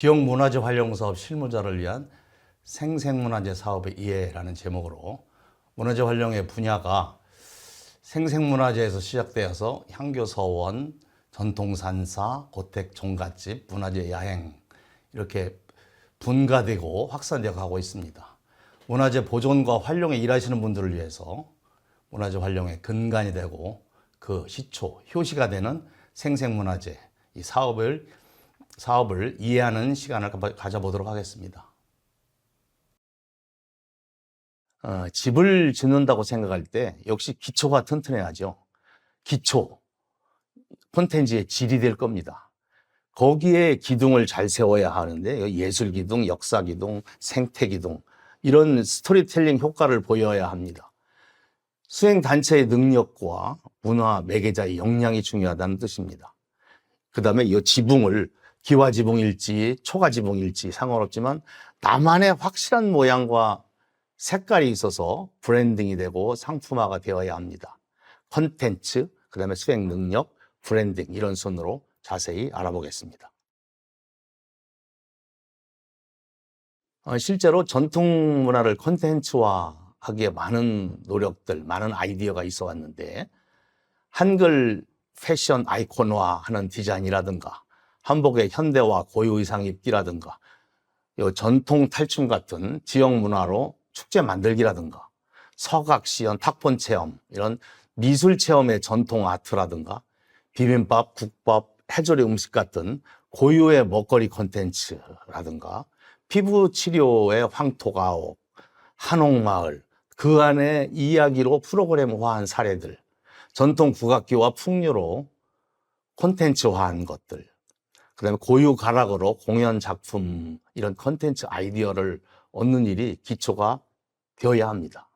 지역 문화재 활용 사업 실무자를 위한 생생문화재 사업의 이해라는 제목으로 문화재 활용의 분야가 생생문화재에서 시작되어서 향교서원, 전통산사, 고택 종갓집, 문화재 야행 이렇게 분가되고 확산되어 가고 있습니다. 문화재 보존과 활용에 일하시는 분들을 위해서 문화재 활용의 근간이 되고 그 시초, 효시가 되는 생생문화재 이 사업을 사업을 이해하는 시간을 가- 가져보도록 하겠습니다. 어, 집을 짓는다고 생각할 때 역시 기초가 튼튼해야죠. 기초, 콘텐츠의 질이 될 겁니다. 거기에 기둥을 잘 세워야 하는데 예술 기둥, 역사 기둥, 생태 기둥 이런 스토리텔링 효과를 보여야 합니다. 수행 단체의 능력과 문화 매개자의 역량이 중요하다는 뜻입니다. 그 다음에 이 지붕을 기와 지붕일지 초가 지붕일지 상관없지만 나만의 확실한 모양과 색깔이 있어서 브랜딩이 되고 상품화가 되어야 합니다. 컨텐츠, 그 다음에 수행 능력, 브랜딩 이런 순으로 자세히 알아보겠습니다. 어, 실제로 전통 문화를 컨텐츠화 하기에 많은 노력들, 많은 아이디어가 있어 왔는데 한글 패션 아이콘화 하는 디자인이라든가 한복의 현대화 고유 의상 입기라든가 요 전통 탈춤 같은 지역 문화로 축제 만들기라든가 서각 시연 탁본 체험 이런 미술 체험의 전통 아트라든가 비빔밥, 국밥, 해조리 음식 같은 고유의 먹거리 콘텐츠라든가 피부 치료의 황토가옥, 한옥마을 그 안에 이야기로 프로그램화한 사례들 전통 국악기와 풍류로 콘텐츠화한 것들 그다음에 고유 가락으로 공연 작품 이런 컨텐츠 아이디어를 얻는 일이 기초가 되어야 합니다.